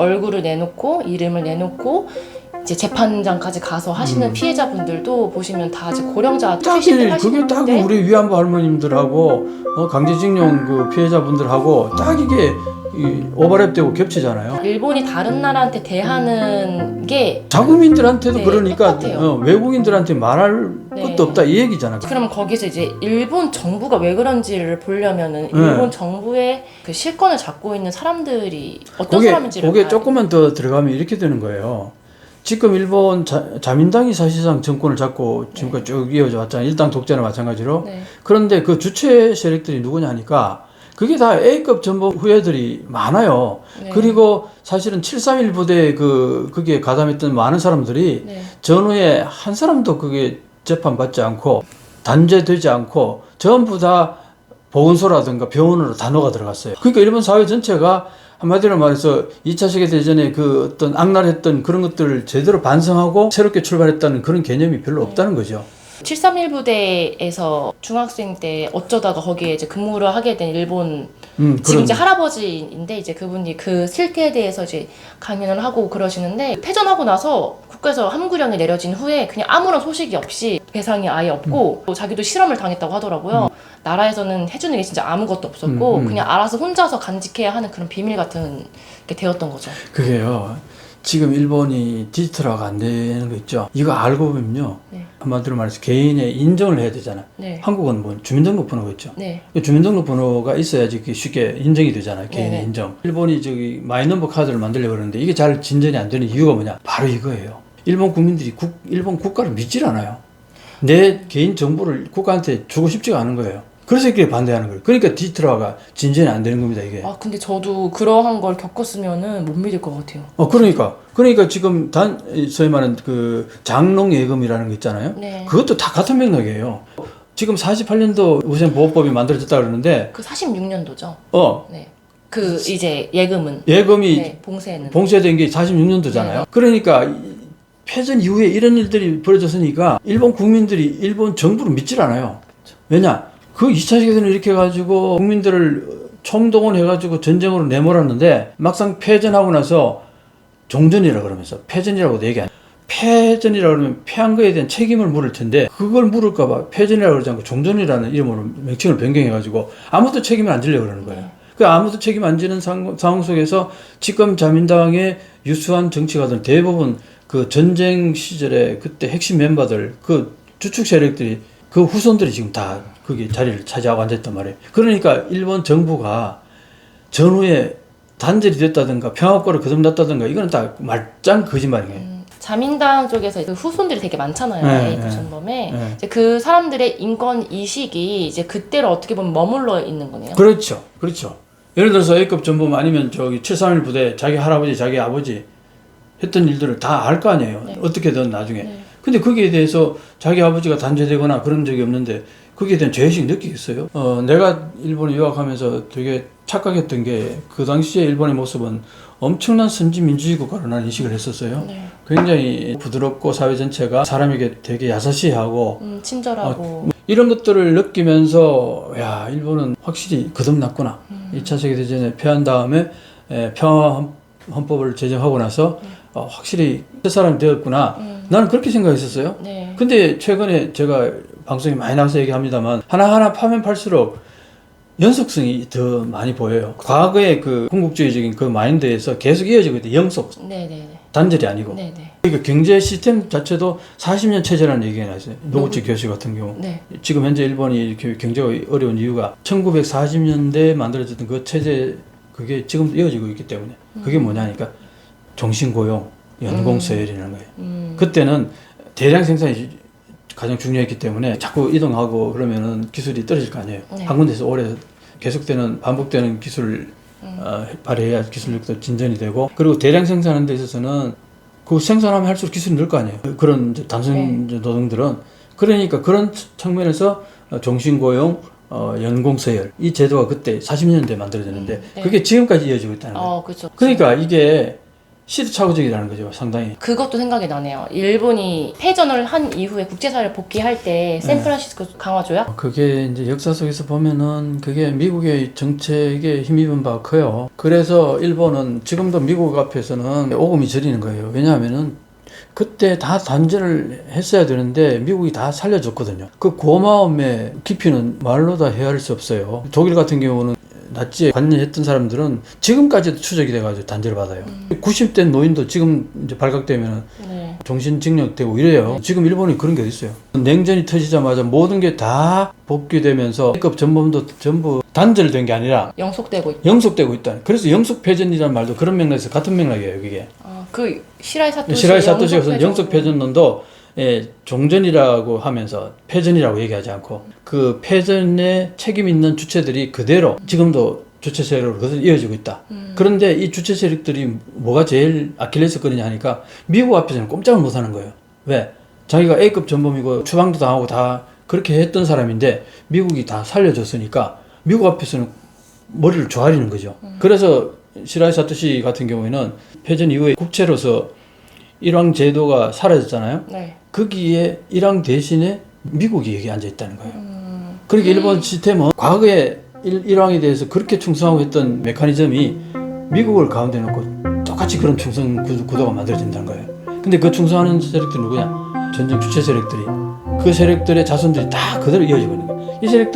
얼굴을 내놓고 이름을 내놓고 이제 재판장까지 가서 하시는 음. 피해자분들도 보시면 다 이제 고령자 딱이 출신들 그게 딱 하시는데 우리 위안부 할머님들하고 어, 강제징용 그 피해자분들하고 딱 이게 이 오버랩되고 겹치잖아요. 일본이 다른 나라한테 대하는 게 자국민들한테도 네, 그러니까 똑같아요. 어, 외국인들한테 말할 네. 것도 없다 이 얘기잖아. 그럼 거기서 이제 일본 정부가 왜 그런지를 보려면은 네. 일본 정부의 그 실권을 잡고 있는 사람들이 어떤 그게 사람인지를 그게 봐야 조금만 더 들어가면 이렇게 되는 거예요. 지금 일본 자, 자민당이 사실상 정권을 잡고 지금까지 쭉 이어져 왔잖아요. 일당 독재나 마찬가지로. 네. 그런데 그 주체 세력들이 누구냐 하니까 그게 다 A급 전범 후예들이 많아요. 네. 그리고 사실은 731 부대에 그, 그게 가담했던 많은 사람들이 네. 전후에 한 사람도 그게 재판받지 않고 단죄되지 않고 전부 다 보건소라든가 병원으로 단호가 들어갔어요. 그러니까 일본 사회 전체가 한마디로 말해서 2차 세계대전에 그 어떤 악랄했던 그런 것들을 제대로 반성하고 새롭게 출발했다는 그런 개념이 별로 없다는 거죠. 731 부대에서 중학생 때 어쩌다가 거기에 이제 근무를 하게 된 일본 음, 지금 그런 이제 할아버지인데 이제 그분이 그 실태에 대해서 이제 강연을 하고 그러시는데 패전하고 나서 국가에서 함구령이 내려진 후에 그냥 아무런 소식이 없이 배상이 아예 없고 또 자기도 실험을 당했다고 하더라고요. 나라에서는 해주는 게 진짜 아무것도 없었고 음, 음. 그냥 알아서 혼자서 간직해야 하는 그런 비밀 같은 게 되었던 거죠. 그게요. 지금 일본이 디지털화가 안 되는 거 있죠. 이거 알고 보면요. 네. 한마디로 말해서 개인의 인정을 해야 되잖아. 네. 한국은 뭐 주민등록 번호가 있죠. 네. 그 주민등록 번호가 있어야지 그게 쉽게 인정이 되잖아요. 개인의 네네. 인정. 일본이 저기 마이넘버 카드를 만들려고 그러는데 이게 잘 진전이 안 되는 이유가 뭐냐? 바로 이거예요. 일본 국민들이 국, 일본 국가를 믿질 않아요. 내 개인 정보를 국가한테 주고 싶지가 않은 거예요. 그래서 이렇게 반대하는 거예요. 그러니까 디지털화가 진전이 안 되는 겁니다, 이게. 아 근데 저도 그러한 걸 겪었으면은 못 믿을 것 같아요. 어, 그러니까. 그러니까 지금 단, 소위 말하는 그 장롱 예금이라는 거 있잖아요. 네. 그것도 다 같은 맥락이에요. 지금 48년도 우선보호법이 만들어졌다 그러는데, 그 46년도죠. 어, 네. 그 이제 예금은 예금이 네, 봉쇄는 봉쇄된 게 46년도잖아요. 네. 그러니까 이 패전 이후에 이런 일들이 벌어졌으니까 일본 국민들이 일본 정부를 믿질 않아요. 왜냐? 그 2차 세계대전을 이렇게 해가지고 국민들을 총동원해가지고 전쟁으로 내몰았는데 막상 패전하고 나서 종전이라 그러면서 패전이라고도 얘기 안 해요. 패전이라 그러면 패한 거에 대한 책임을 물을 텐데 그걸 물을까봐 패전이라고 그러지 않고 종전이라는 이름으로 명칭을 변경해가지고 아무도 책임을 안 지려고 그러는 거예요. 그 아무도 책임 안 지는 상, 상황 속에서 지금 자민당의 유수한 정치가들 대부분 그 전쟁 시절에 그때 핵심 멤버들 그 주축 세력들이 그 후손들이 지금 다 거기 자리를 차지하고 앉아있단 말이에요. 그러니까 일본 정부가 전후에 단절이 됐다든가 평화권을 거듭났다든가 이거는 다 말짱 거짓말이에요. 음, 자민당 쪽에서 그 후손들이 되게 많잖아요. 네, 에이프 네. 전범에 네. 이제 그 사람들의 인권 이식이 이제 그때로 어떻게 보면 머물러 있는 거네요. 그렇죠. 그렇죠. 예를 들어서 A급 전범 아니면 저기 731 부대 자기 할아버지, 자기 아버지 했던 일들을 다 알 거 아니에요. 네. 어떻게든 나중에. 네. 근데 거기에 대해서 자기 아버지가 단죄되거나 그런 적이 없는데 거기에 대한 죄의식 느끼겠어요? 어, 내가 일본에 유학하면서 되게 착각했던 게 그 당시에 일본의 모습은 엄청난 선진 민주주의 국가로 난 인식을 했었어요. 네. 굉장히 부드럽고 사회 전체가 사람에게 되게 야사시하고 음, 친절하고 이런 것들을 느끼면서 야 일본은 확실히 거듭났구나. 음. 2차 세계대전에 패한 다음에 에, 평화 헌- 헌법을 제정하고 나서 어, 확실히 새 사람이 되었구나. 음, 나는 그렇게 생각했었어요. 네. 근데 최근에 제가 방송에 많이 나와서 얘기합니다만 하나하나 파면 팔수록 연속성이 더 많이 보여요. 과거의 그 궁극주의적인 그 마인드에서 계속 이어지고 있대 영속, 네, 네, 단절이 아니고. 네, 네, 그러니까 경제 시스템 자체도 40년 체제라는 얘기가 나왔어요. 노구치 교수 같은 경우. 네, 지금 현재 일본이 이렇게 경제가 어려운 이유가 1940년대에 만들어졌던 그 체제 그게 지금 이어지고 있기 때문에 그게 뭐냐니까 종신고용, 연공서열이라는 거예요. 음, 그때는 대량 생산이 가장 중요했기 때문에 자꾸 이동하고 그러면은 기술이 떨어질 거 아니에요. 네. 한 군데서 오래 계속되는 반복되는 기술을 음. 어, 발휘해야 기술력도 진전이 되고 그리고 대량 생산하는 데 있어서는 그 생산하면 할수록 기술이 늘 거 아니에요. 그런 단순 네. 노동들은 그러니까 그런 측면에서 어, 종신고용, 어, 연공서열 이 제도가 그때 40년대에 만들어졌는데 음, 네. 그게 지금까지 이어지고 있다는 거예요. 어, 그렇죠. 그러니까 이게 시대착오적이라는 거죠, 상당히. 그것도 생각이 나네요. 일본이 패전을 한 이후에 국제사회를 복귀할 때 샌프란시스코 강화 조약 그게 이제 역사 속에서 보면은 그게 미국의 정책에 힘입은 바가 커요. 그래서 일본은 지금도 미국 앞에서는 오금이 저리는 거예요. 왜냐하면은 그때 다 단절을 했어야 되는데 미국이 다 살려줬거든요. 그 고마움의 깊이는 말로 다 헤아릴 수 없어요. 독일 같은 경우는 나치에 관여했던 사람들은 지금까지도 추적이 돼가지고 단절을 받아요. 90대 노인도 지금 이제 발각되면 네. 정신증력되고 이래요. 지금 일본이 그런 게 있어요. 냉전이 터지자마자 모든 게 다 복귀되면서 급 전범도 전부 단절된 게 아니라 영속되고 있. 영속되고 있다. 그래서 영속패전이라는 말도 그런 맥락에서 같은 맥락이에요. 그게 아, 그 시라이 사토시 시라이 사토시가 영속패전. 영속패전론도 예, 종전이라고 하면서 패전이라고 얘기하지 않고 그 패전에 책임 있는 주체들이 그대로 지금도 주체 세력으로 이어지고 있다. 그런데 이 주체 세력들이 뭐가 제일 아킬레스 건이냐 하니까 미국 앞에서는 꼼짝을 못 하는 거예요. 왜? 자기가 A급 전범이고 추방도 당하고 다 그렇게 했던 사람인데 미국이 다 살려줬으니까 미국 앞에서는 머리를 조아리는 거죠. 그래서 시라이 사토시 같은 경우에는 패전 이후에 국채로서 일왕 제도가 사라졌잖아요. 네. 거기에 일왕 대신에 미국이 여기 앉아 있다는 거예요. 그러니까 일본 시스템은 과거에 일, 일왕에 대해서 그렇게 충성하고 했던 메커니즘이 미국을 가운데 놓고 똑같이 그런 충성 구- 구도가 만들어진다는 거예요. 근데 그 충성하는 세력들이 누구냐? 전쟁 주체 세력들이. 그 세력들의 자손들이 다 그대로 이어지고 있는 거예요. 이 세력들